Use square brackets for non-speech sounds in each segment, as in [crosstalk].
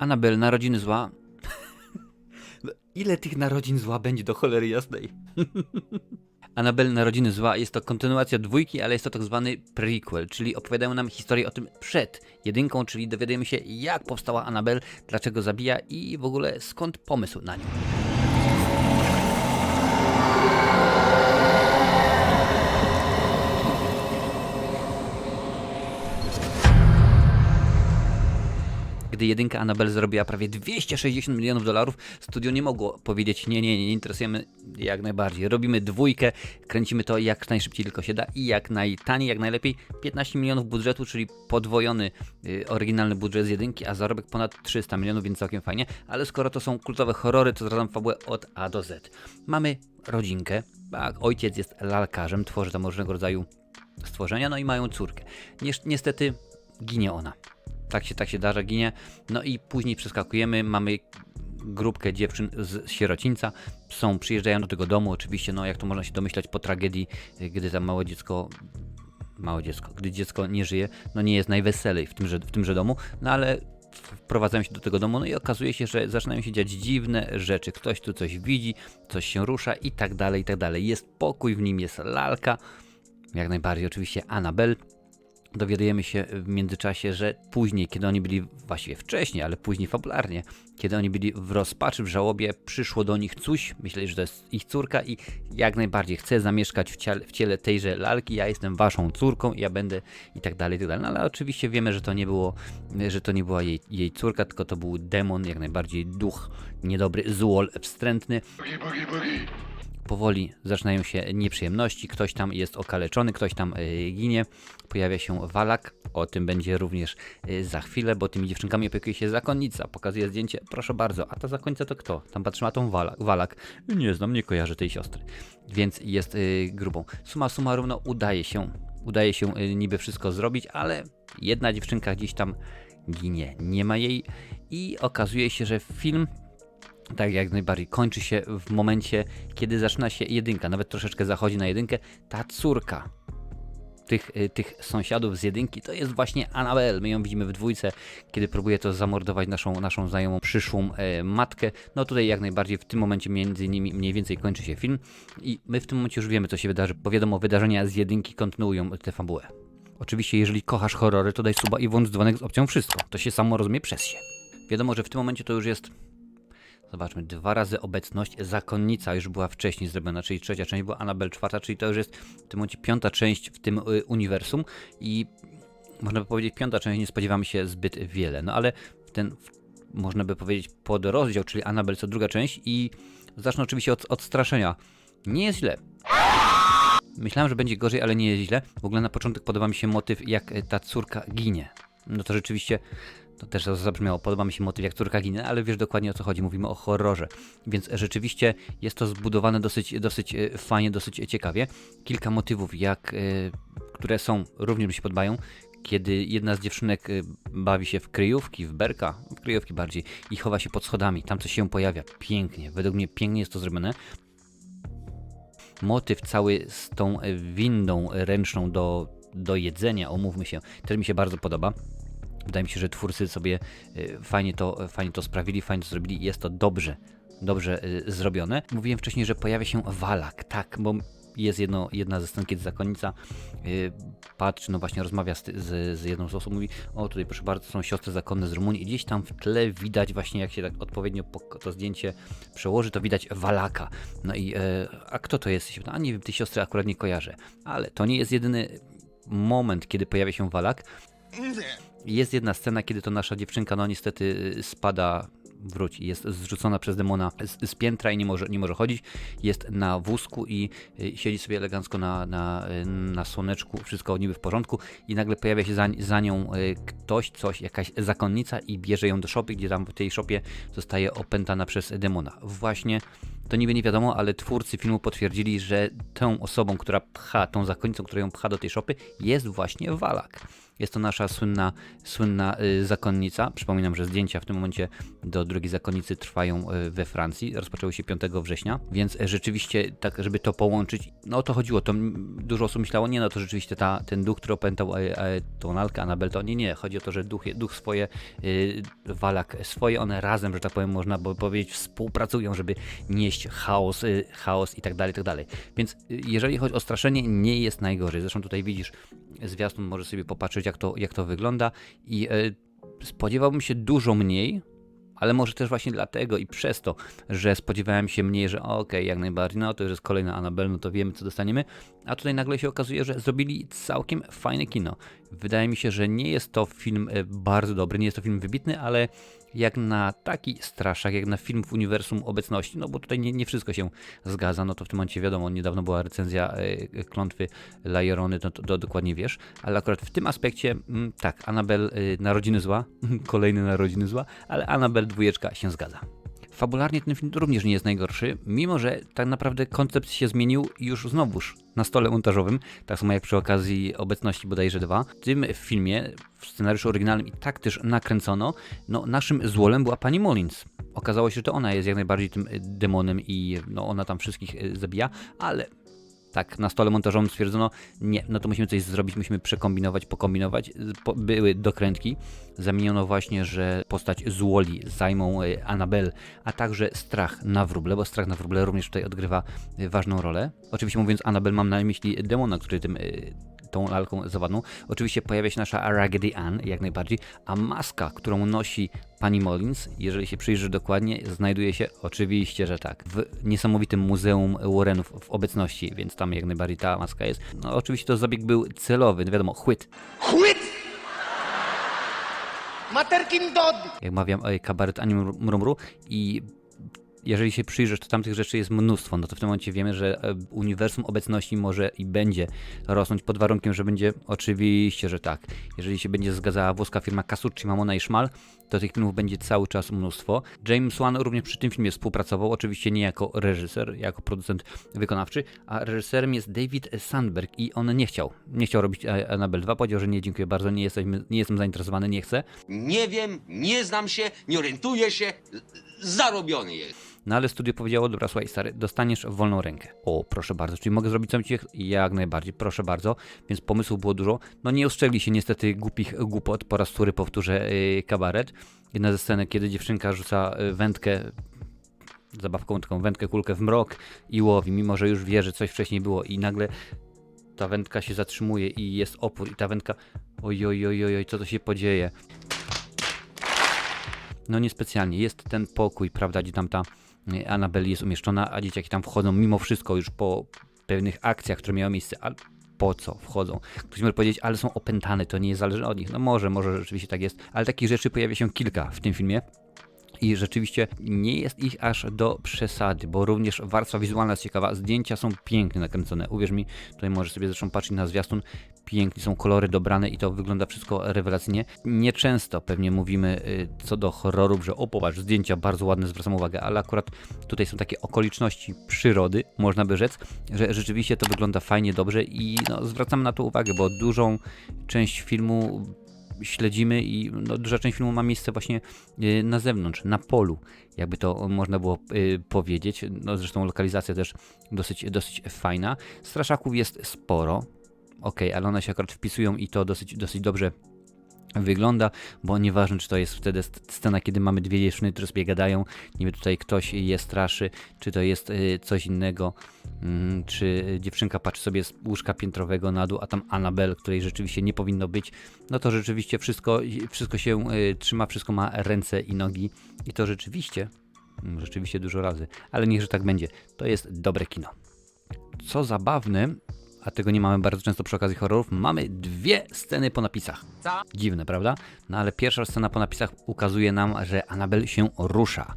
Anabel, narodziny zła. [laughs] No, Ile tych narodzin zła będzie do cholery jasnej? [laughs] Anabel Narodziny Zła jest to kontynuacja dwójki, ale jest to tak zwany prequel, czyli opowiadają nam historię o tym przed jedynką, czyli dowiadujemy się jak powstała Anabel, dlaczego zabija i w ogóle skąd pomysł na nią. Gdy jedynka Annabelle zarobiła prawie 260 milionów dolarów, studio nie mogło powiedzieć nie, nie, nie, interesujemy jak najbardziej. Robimy dwójkę, kręcimy to jak najszybciej tylko się da i jak najtaniej, jak najlepiej. 15 milionów budżetu, czyli podwojony y, oryginalny budżet z jedynki, a zarobek ponad 300 milionów, więc całkiem fajnie. Ale skoro to są kultowe horrory, to zdradzam fabułę od A do Z. Mamy rodzinkę, a ojciec jest lalkarzem, tworzy tam różnego rodzaju stworzenia, no i mają córkę. Niestety ginie ona. Tak się, tak się darza, ginie. No i później przeskakujemy, mamy grupkę dziewczyn z sierocińca. Są, przyjeżdżają do tego domu, oczywiście, no jak to można się domyślać po tragedii, y, gdy tam małe dziecko małe dziecko, gdy dziecko nie żyje, no nie jest najweselej w tymże, w tymże domu, no ale wprowadzają się do tego domu, no i okazuje się, że zaczynają się dziać dziwne rzeczy. Ktoś tu coś widzi, coś się rusza i tak dalej, i tak dalej. Jest pokój, w nim jest lalka, jak najbardziej oczywiście Anabel. Dowiadujemy się w międzyczasie, że później, kiedy oni byli, właściwie wcześniej, ale później fabularnie, kiedy oni byli w rozpaczy, w żałobie, przyszło do nich coś, myśleli, że to jest ich córka i jak najbardziej chce zamieszkać w ciele, w ciele tejże lalki, ja jestem waszą córką, ja będę i tak dalej, i tak dalej. No ale oczywiście wiemy, że to nie było, że to nie była jej, jej córka, tylko to był demon, jak najbardziej duch niedobry, złol wstrętny powoli zaczynają się nieprzyjemności, ktoś tam jest okaleczony, ktoś tam y, ginie, pojawia się walak, o tym będzie również y, za chwilę, bo tymi dziewczynkami opiekuje się zakonnica, pokazuje zdjęcie, proszę bardzo, a ta zakonnica to kto? Tam patrzy na tą walak, walak, nie znam, nie kojarzę tej siostry, więc jest y, grubą. Suma summarum, no udaje się, udaje się niby wszystko zrobić, ale jedna dziewczynka gdzieś tam ginie, nie ma jej i okazuje się, że film tak jak najbardziej kończy się w momencie, kiedy zaczyna się jedynka, nawet troszeczkę zachodzi na jedynkę, ta córka tych, y, tych sąsiadów z jedynki to jest właśnie Annabelle. My ją widzimy w dwójce, kiedy próbuje to zamordować naszą, naszą znajomą przyszłą e, matkę. No tutaj jak najbardziej w tym momencie między nimi mniej więcej kończy się film i my w tym momencie już wiemy co się wydarzy, bo wiadomo wydarzenia z jedynki kontynuują tę fabułę. Oczywiście jeżeli kochasz horrory to daj suba i włącz dzwonek z opcją wszystko. To się samo rozumie przez się. Wiadomo, że w tym momencie to już jest Zobaczmy, dwa razy obecność. Zakonnica już była wcześniej zrobiona, czyli trzecia część była Annabelle czwarta, czyli to już jest w tym momencie piąta część w tym y, uniwersum i można by powiedzieć piąta część, nie spodziewamy się zbyt wiele. No ale ten, można by powiedzieć podrozdział, czyli Annabelle to druga część i zacznę oczywiście od, od straszenia. Nie jest źle. Myślałem, że będzie gorzej, ale nie jest źle. W ogóle na początek podoba mi się motyw, jak ta córka ginie. No to rzeczywiście to też zabrzmiało, podoba mi się motyw jak córka ginie, ale wiesz dokładnie o co chodzi, mówimy o horrorze. Więc rzeczywiście jest to zbudowane dosyć, dosyć e, fajnie, dosyć ciekawie. Kilka motywów, jak, e, które są, również mi się podobają, kiedy jedna z dziewczynek e, bawi się w kryjówki, w berka, w kryjówki bardziej, i chowa się pod schodami, tam coś się pojawia, pięknie, według mnie pięknie jest to zrobione. Motyw cały z tą windą ręczną do, do jedzenia, omówmy się, też mi się bardzo podoba. Wydaje mi się, że twórcy sobie y, fajnie to, fajnie to sprawili, fajnie to zrobili i jest to dobrze, dobrze y, zrobione. Mówiłem wcześniej, że pojawia się walak, tak, bo jest jedno, jedna ze scen, kiedy zakonnica y, patrzy, no właśnie rozmawia z, z, z jedną z osób, mówi, o tutaj proszę bardzo, są siostry zakonne z Rumunii i gdzieś tam w tle widać właśnie, jak się tak odpowiednio to zdjęcie przełoży, to widać walaka. No i, e, a kto to jest? A nie wiem, tej siostry akurat nie kojarzę. Ale to nie jest jedyny moment, kiedy pojawia się walak, jest jedna scena, kiedy to nasza dziewczynka, no niestety y, spada, wróci, jest zrzucona przez demona z, z piętra i nie może, nie może chodzić, jest na wózku i y, siedzi sobie elegancko na, na, y, na słoneczku, wszystko niby w porządku i nagle pojawia się za, za nią y, ktoś, coś, jakaś zakonnica i bierze ją do szopy, gdzie tam w tej szopie zostaje opętana przez demona. Właśnie to niby nie wiadomo, ale twórcy filmu potwierdzili, że tą osobą, która pcha, tą zakonnicą, która ją pcha do tej szopy, jest właśnie Walak. Jest to nasza słynna, słynna y, zakonnica. Przypominam, że zdjęcia w tym momencie do drugiej zakonnicy trwają y, we Francji. Rozpoczęły się 5 września, więc rzeczywiście tak, żeby to połączyć, no o to chodziło. To dużo osób myślało, nie no to rzeczywiście ta, ten duch, który opętał e, e, tą Anabel, to nie, nie. Chodzi o to, że duch, duch swoje, y, walak swoje, one razem, że tak powiem, można powiedzieć, współpracują, żeby nieść chaos, chaos i tak dalej, i tak dalej. Więc jeżeli chodzi o straszenie, nie jest najgorzej. Zresztą tutaj widzisz zwiastun, możesz sobie popatrzeć, jak to, jak to wygląda i y, spodziewałbym się dużo mniej, ale może też właśnie dlatego i przez to, że spodziewałem się mniej, że okej, jak najbardziej, no to już jest kolejna Annabelle, no to wiemy co dostaniemy, a tutaj nagle się okazuje, że zrobili całkiem fajne kino. Wydaje mi się, że nie jest to film e, bardzo dobry, nie jest to film wybitny, ale jak na taki straszak, jak na film w uniwersum obecności, no bo tutaj nie, nie wszystko się zgadza, no to w tym momencie wiadomo, niedawno była recenzja e, klątwy Lajerony, no to, to dokładnie wiesz, ale akurat w tym aspekcie, mm, tak, Annabelle e, Narodziny Zła, [laughs] kolejny Narodziny Zła, ale Annabelle dwójeczka się zgadza. Fabularnie ten film również nie jest najgorszy, mimo że tak naprawdę koncept się zmienił już znowuż na stole montażowym, tak samo jak przy okazji obecności bodajże 2. W tym filmie, w scenariuszu oryginalnym i tak też nakręcono, no naszym złolem była pani Mullins. Okazało się, że to ona jest jak najbardziej tym demonem i no, ona tam wszystkich y, zabija, ale tak, na stole montażowym stwierdzono, nie, no to musimy coś zrobić, musimy przekombinować, pokombinować. Po, były dokrętki, zamieniono właśnie, że postać złoli zajmą y, Anabel, a także strach na wróble, bo strach na wróble również tutaj odgrywa y, ważną rolę. Oczywiście mówiąc Anabel mam na myśli demona, który tym y, tą lalką zawadną. Oczywiście pojawia się nasza Raggedy Ann, jak najbardziej, a maska, którą nosi pani Mullins, jeżeli się przyjrzysz dokładnie, znajduje się oczywiście, że tak, w niesamowitym Muzeum Warrenów w obecności, więc tam jak najbardziej ta maska jest. No oczywiście to zabieg był celowy, no wiadomo, chwyt. Chwyt! Materkin Dodd! Jak mawiam, kabaret Ani Mrumru i jeżeli się przyjrzysz, to tamtych rzeczy jest mnóstwo, no to w tym momencie wiemy, że e, uniwersum obecności może i będzie rosnąć pod warunkiem, że będzie oczywiście, że tak. Jeżeli się będzie zgadzała włoska firma Casucci, Mamona i Szmal, to tych filmów będzie cały czas mnóstwo. James Wan również przy tym filmie współpracował, oczywiście nie jako reżyser, jako producent wykonawczy, a reżyserem jest David Sandberg i on nie chciał, nie chciał robić Annabelle 2, powiedział, że nie, dziękuję bardzo, nie, jesteśmy, nie jestem zainteresowany, nie chcę. Nie wiem, nie znam się, nie orientuję się. Zarobiony jest. No ale studio powiedziało, dobra, słuchaj stary, dostaniesz wolną rękę. O, proszę bardzo, czyli mogę zrobić co ch- Jak najbardziej, proszę bardzo. Więc pomysłów było dużo. No nie ostrzegli się niestety głupich głupot, po raz który powtórzę yy, kabaret. Jedna ze sceny, kiedy dziewczynka rzuca yy, wędkę, zabawką taką wędkę, kulkę w mrok i łowi, mimo że już wie, że coś wcześniej było i nagle ta wędka się zatrzymuje i jest opór i ta wędka, oj, oj, oj co to się podzieje. No niespecjalnie, jest ten pokój, prawda, gdzie tam ta y, Annabelle jest umieszczona, a dzieciaki tam wchodzą mimo wszystko już po pewnych akcjach, które miały miejsce, ale po co wchodzą? Ktoś może powiedzieć, ale są opętane, to nie zależy od nich. No może, może rzeczywiście tak jest, ale takich rzeczy pojawia się kilka w tym filmie. I rzeczywiście nie jest ich aż do przesady, bo również warstwa wizualna jest ciekawa. Zdjęcia są pięknie nakręcone. Uwierz mi, tutaj możesz sobie zresztą patrzeć na zwiastun. Pięknie są kolory dobrane i to wygląda wszystko rewelacyjnie. Nieczęsto pewnie mówimy y, co do horrorów, że o popatrz, zdjęcia bardzo ładne, zwracam uwagę, ale akurat tutaj są takie okoliczności przyrody, można by rzec, że rzeczywiście to wygląda fajnie, dobrze i no, zwracamy na to uwagę, bo dużą część filmu śledzimy i no, duża część filmu ma miejsce właśnie y, na zewnątrz, na polu, jakby to można było y, powiedzieć. No, zresztą lokalizacja też dosyć, dosyć fajna. Straszaków jest sporo, ok, ale one się akurat wpisują i to dosyć, dosyć dobrze wygląda, bo nieważne czy to jest wtedy scena, kiedy mamy dwie dziewczyny, które sobie gadają, niby tutaj ktoś je straszy, czy to jest y, coś innego, mm, czy dziewczynka patrzy sobie z łóżka piętrowego na dół, a tam Annabelle, której rzeczywiście nie powinno być, no to rzeczywiście wszystko, wszystko się y, trzyma, wszystko ma ręce i nogi i to rzeczywiście, mm, rzeczywiście dużo razy, ale niechże tak będzie, to jest dobre kino. Co zabawne, a tego nie mamy bardzo często przy okazji horrorów, mamy dwie sceny po napisach. Dziwne, prawda? No ale pierwsza scena po napisach ukazuje nam, że Annabelle się rusza.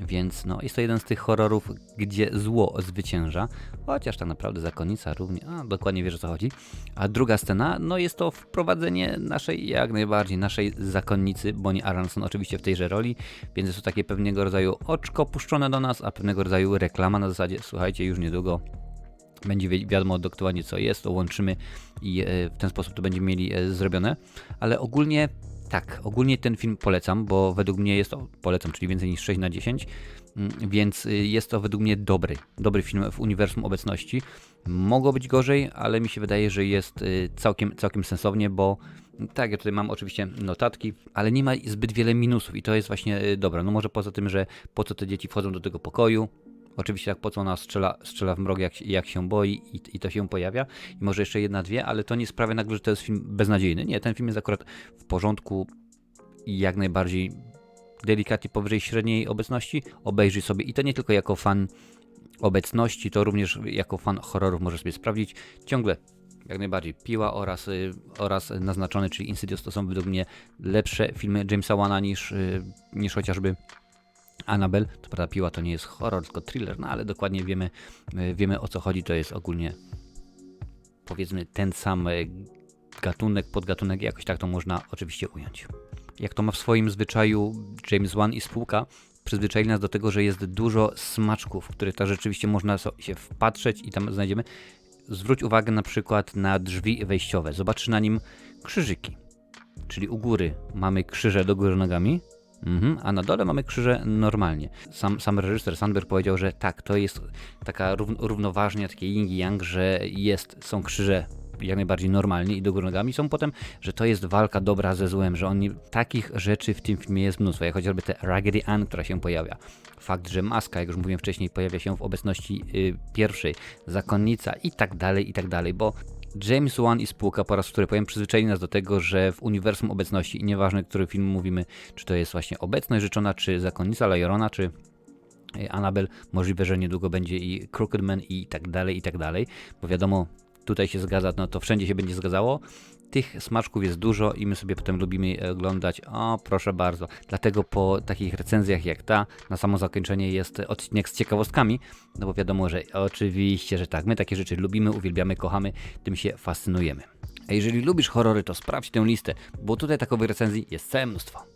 Więc no, jest to jeden z tych horrorów, gdzie zło zwycięża, chociaż tak naprawdę zakonnica równie, a dokładnie wiesz o co chodzi. A druga scena, no jest to wprowadzenie naszej, jak najbardziej, naszej zakonnicy, Bonnie Aronson oczywiście w tejże roli, więc jest to takie pewnego rodzaju oczko puszczone do nas, a pewnego rodzaju reklama na zasadzie, słuchajcie, już niedługo będzie wi- wiadomo dokładnie co jest, to łączymy i e, w ten sposób to będziemy mieli e, zrobione. Ale ogólnie tak, ogólnie ten film polecam, bo według mnie jest to, polecam, czyli więcej niż 6 na 10, mm, więc y, jest to według mnie dobry, dobry film w uniwersum obecności. Mogło być gorzej, ale mi się wydaje, że jest całkiem, całkiem sensownie, bo tak, ja tutaj mam oczywiście notatki, ale nie ma zbyt wiele minusów i to jest właśnie dobre. No może poza tym, że po co te dzieci wchodzą do tego pokoju, Oczywiście tak po co ona strzela, strzela w mrok, jak, jak się boi i, i to się pojawia. I może jeszcze jedna, dwie, ale to nie sprawia nagle, że to jest film beznadziejny. Nie, ten film jest akurat w porządku i jak najbardziej delikatnie powyżej średniej obecności. Obejrzyj sobie i to nie tylko jako fan obecności, to również jako fan horrorów możesz sobie sprawdzić. Ciągle jak najbardziej Piła oraz, y, oraz naznaczony, czyli Insidious to są według mnie lepsze filmy Jamesa Wana niż, y, niż chociażby Annabelle. To prawda, Piła to nie jest horror, tylko thriller, no ale dokładnie wiemy, y, wiemy o co chodzi. To jest ogólnie powiedzmy ten sam y, gatunek, podgatunek, jakoś tak to można oczywiście ująć. Jak to ma w swoim zwyczaju James Wan i spółka, przyzwyczaili nas do tego, że jest dużo smaczków, w których tak rzeczywiście można się wpatrzeć i tam znajdziemy. Zwróć uwagę na przykład na drzwi wejściowe. Zobaczysz na nim krzyżyki. Czyli u góry mamy krzyże do góry nogami, mhm, a na dole mamy krzyże normalnie. Sam, sam reżyser Sandberg powiedział, że tak, to jest taka rów, równoważnia, takie yin i yang, że jest, są krzyże jak najbardziej normalnie i do góry nogami, są potem, że to jest walka dobra ze złem, że oni, takich rzeczy w tym filmie jest mnóstwo, jak chociażby te Raggedy Ann, która się pojawia. Fakt, że maska, jak już mówiłem wcześniej, pojawia się w obecności y, pierwszej, zakonnica i tak dalej, i tak dalej, bo James Wan i spółka po raz wtóry powiem przyzwyczaili nas do tego, że w uniwersum obecności i nieważne, który film mówimy, czy to jest właśnie obecność życzona, czy zakonnica Lajorona, czy y, Annabelle, możliwe, że niedługo będzie i Crooked Man i tak dalej, i tak dalej, bo wiadomo, tutaj się zgadza, no to wszędzie się będzie zgadzało. Tych smaczków jest dużo i my sobie potem lubimy e, oglądać. O, proszę bardzo. Dlatego po takich recenzjach jak ta, na samo zakończenie jest odcinek z ciekawostkami, no bo wiadomo, że oczywiście, że tak, my takie rzeczy lubimy, uwielbiamy, kochamy, tym się fascynujemy. A jeżeli lubisz horrory, to sprawdź tę listę, bo tutaj takowych recenzji jest całe mnóstwo.